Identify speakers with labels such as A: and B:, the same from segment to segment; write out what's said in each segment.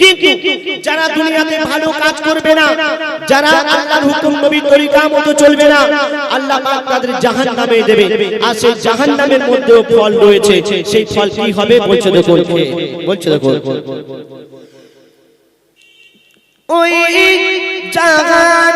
A: কিন্তু যারা দুনিয়াতে ভালো কাজ করবে না, যারা আল্লাহর হুকুম তরিকা মতো চলবে না, আল্লাহ পাক তাদের জাহান্নামে দেবে। আর সেই জাহান্নামের মধ্যেও ফল রয়েছে। সেই ফল কি হবে বলছে দেখো বলছে দেখো ওই জাহান্নামার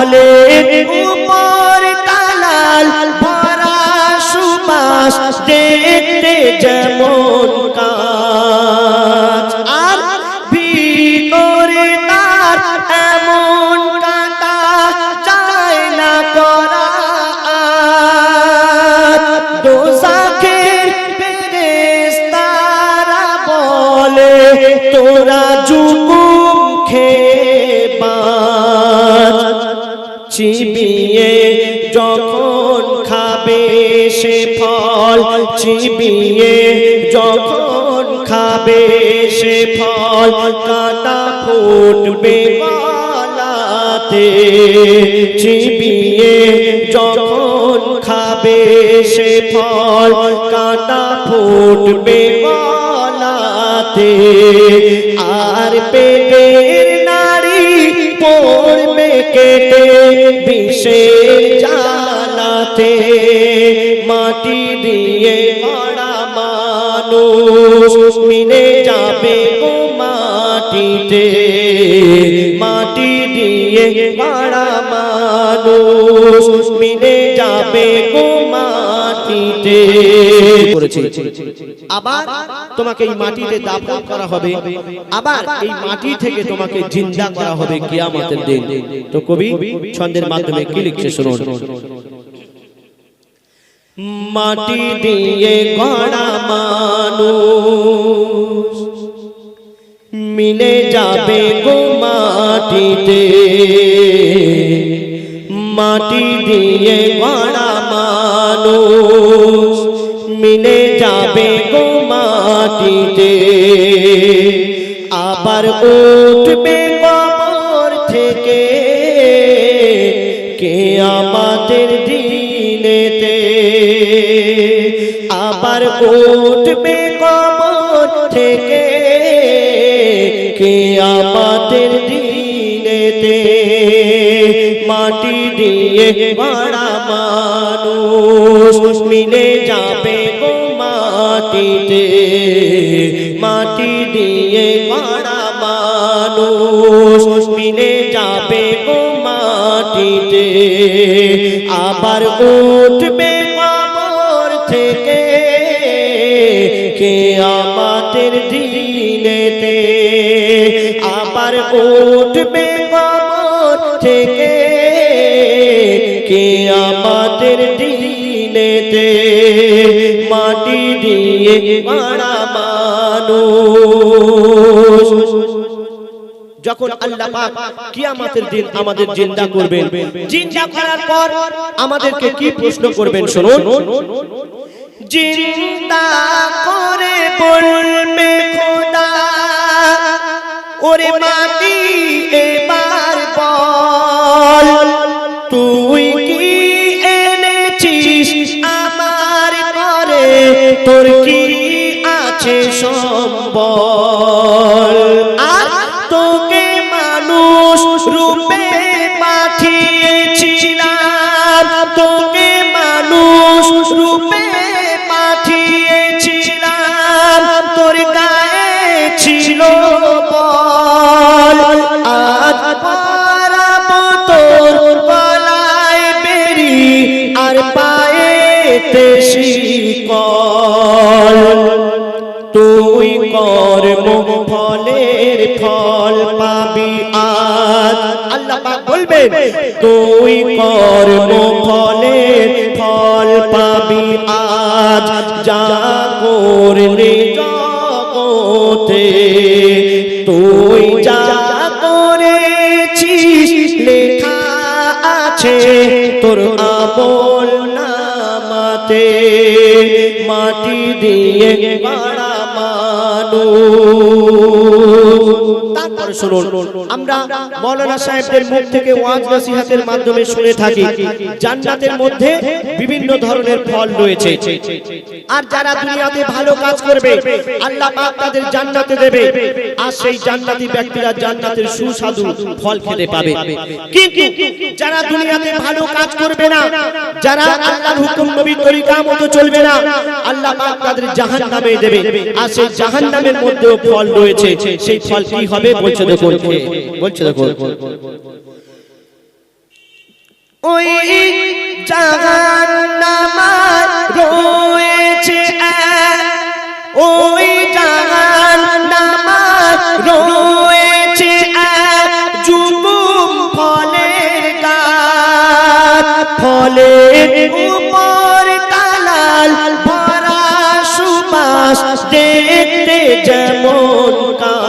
A: ফলের উপর তালাল ভরা সুবাস দেখতে যেমন কাজ। আর বলে তোরা জুকুম খেয়ে চিবিয়ে যখন খাবে সে ফল, চিবিয়ে যখন খাবে সে ফল কাটা ফুটবে গলাতে চিবিয়ে যখন খাবে সে ফল কাটা ফুটবে গলাতে আর পেটের নারী পড়বে কেটে মাটি দিয়ে গড়া মানুষ মিলে যাবে গো মাটিতে। মাটি দিয়ে গড়া মানুষ মিলে যাবে গো মাটিতে। আবার তোমাকে এই মাটিতে দাফন করা হবে। আবার এই মাটি থেকে তোমাকে জিন্দা করা হবে কিয়ামতের দিন। তো কবি, ছন্দের মাধ্যমে কি লিখছে শুনুন। মাটি দিয়ে গড়া মানুষ। মিলে যাবে গো মাটিতে। মাটি দিয়ে গড়া মানুষ। মিলে যাবে গো মাটিতে। আবার উঠবে কবর থেকে। কে আমাদের দিনেতে আবার উঠবে কবর থেকে কে আমাদের দিনেতে মাটি দিয়ে বাড়া মানুষ মিলে যাবে গো মাটিতে। মাটি দিয়ে বাড়া মানুষ মিলে যাবে গো মাটিতে। আবার উঠবে কে আমাদের দিনেতে আবার উঠবে কবর থেকে? কে আমাদের দিনেতে মাটি দিয়ে মারা যখন আল্লাহ পাক কিয়ামতের দিন আমাদের জিন্দা করবেন, জিন্দা করার পর আমাদেরকে কি প্রশ্ন করবেন শুনুন? জিন্দা করে বলবে খোদা। ওরে মাটি এবার বল, তুই কি এনেছিস আমার ঘরে? তোর কি আছে সম্বল? আর তোকে মানুষ রূপে পাঠিয়েছিলাম। তোকে মানুষ রূপে গায়ে ছিল তুই কর্ম ফলের ফল পাবি আল্লাহ তুই কর্ম ফলের ফল পাবি আজ। যা করলে তুই যা করেছিস লেখা আছে তোর আপন নামাতে। মাটি দিয়ে বাড়া মানুষ। তারপরে শুনুন। আমরা সাহেবদের মুখ থেকে ওয়াজ নসিহাতের মাধ্যমে শুনে থাকি, জান্নাতের মধ্যে বিভিন্ন ধরনের ফল রয়েছে। আর যারা দুনিয়াতে ভালো কাজ করবে, আল্লাহ পাক তাদের জান্নাতে দেবে। আর সেই জান্নাতি ব্যক্তিরা জান্নাতের সুস্বাদু ফল খেতে পাবে। কিন্তু যারা দুনিয়াতে ভালো কাজ করবে না, যারা আল্লাহর হুকুম তরিকা মতো চলবে না, আল্লাহ পাক তাদের জাহান্নামে দেবে। আর সেই জাহান্নামের মধ্যেও ফল রয়েছে। সেই ফল কি হবে? বলছে দেখুন বলছে দেখুন। ওই জাহান্নামার রয়েছে এক, ওই জাহান্নামার রয়েছে এক জুগুম ফলের গাছ। ফলের উপর তালাল ভরা সুবাস দেখতে যেমন কাজ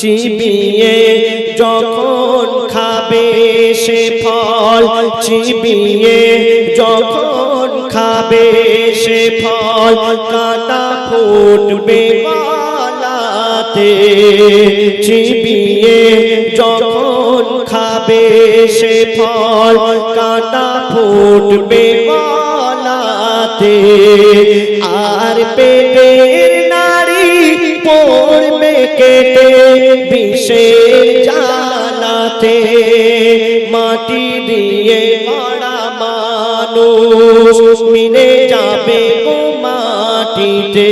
A: চিবিয়ে যখন খাবে সে ফল, চিবিয়ে যখন খাবে সে ফল, কাটা ফুটবে গলাতে চিবিয়ে যখন খাবে সে ফল, কাটা ফুটবে গলাতে আর পেটের দিয়ে গড়া মানুষ, মিলে যাবে গো মাটিতে।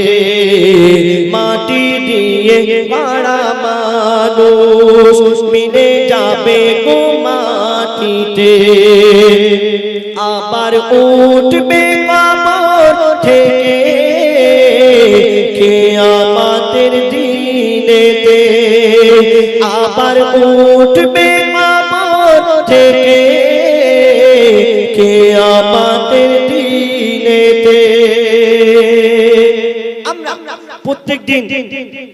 A: মাটি দিয়ে গড়া মানুষ, মিলে যাবে গো মাটিতে। আবার উঠবে কবর থেকে কে আমাদের দিনেতে। আবার উঠবে প্রত্যেক দিন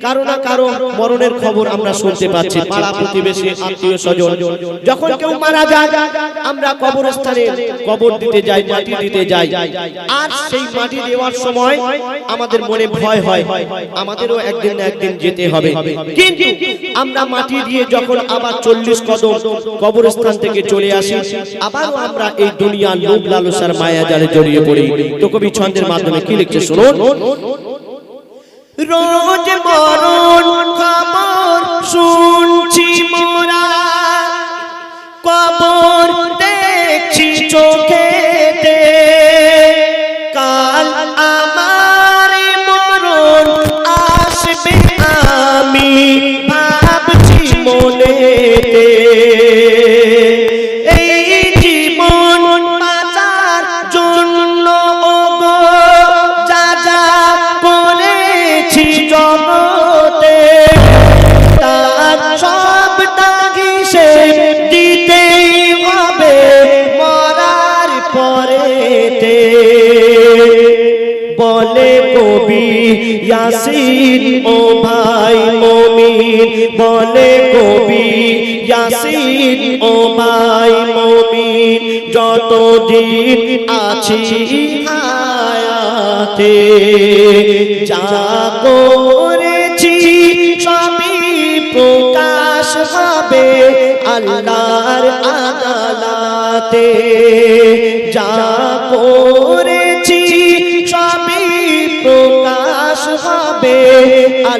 A: কারও না কারও মরণের খবর আমরা শুনতে পাচ্ছি। পাড়া প্রতিবেশী, আত্মীয় স্বজন, যখন কেউ মারা যায়, আমরা কবরস্থানে কবর দিতে যাই, মাটি দিতে যাই। আর সেই মাটি দেওয়ার সময় আমাদের মনে ভয় হয়, আমাদেরও একদিন না একদিন যেতে হবে। কিন্তু আমরা মাটি দিয়ে যখন আবার চল্লিশ কদম কবরস্থান থেকে চলে আসি আবার আমরা এই দুনিয়ার লোভ লালসার মায়া জালে জড়িয়ে পড়ি। তো কবি ছন্দের মাধ্যমে কি লিখছে শুনুন? রোজ মরণ খবর শুনছি মোরা। কবর দেখছি চোখেতে ইয়াসিন, ও ভাই মমিন, বলে কবি, ইয়াসিন, ও ভাই মমিন, যতদিন আছি হায়াতে, যা করেছি সবই প্রকাশ হবে আল্লাহর আদালাতে, যা করেছি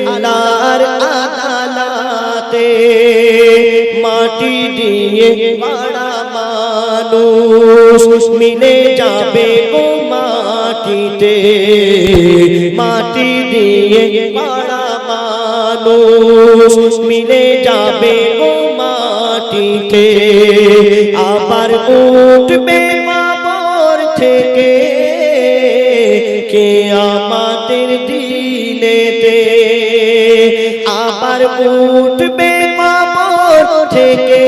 A: আল্লাহর আদালাতে মাটি দিয়ে গড়া মানুষ মিলে যাবে ও মাটিতে মাটি দিয়ে গড়া মানুষ মিলে যাবে ও মাটিতে আবার উঠবে কবর থেকে কে আমাদের দিনেতে আবার উঠবে কবর থেকে।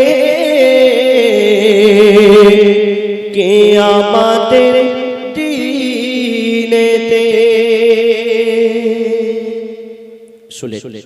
A: কে আমাদের দিনেতে? শুলে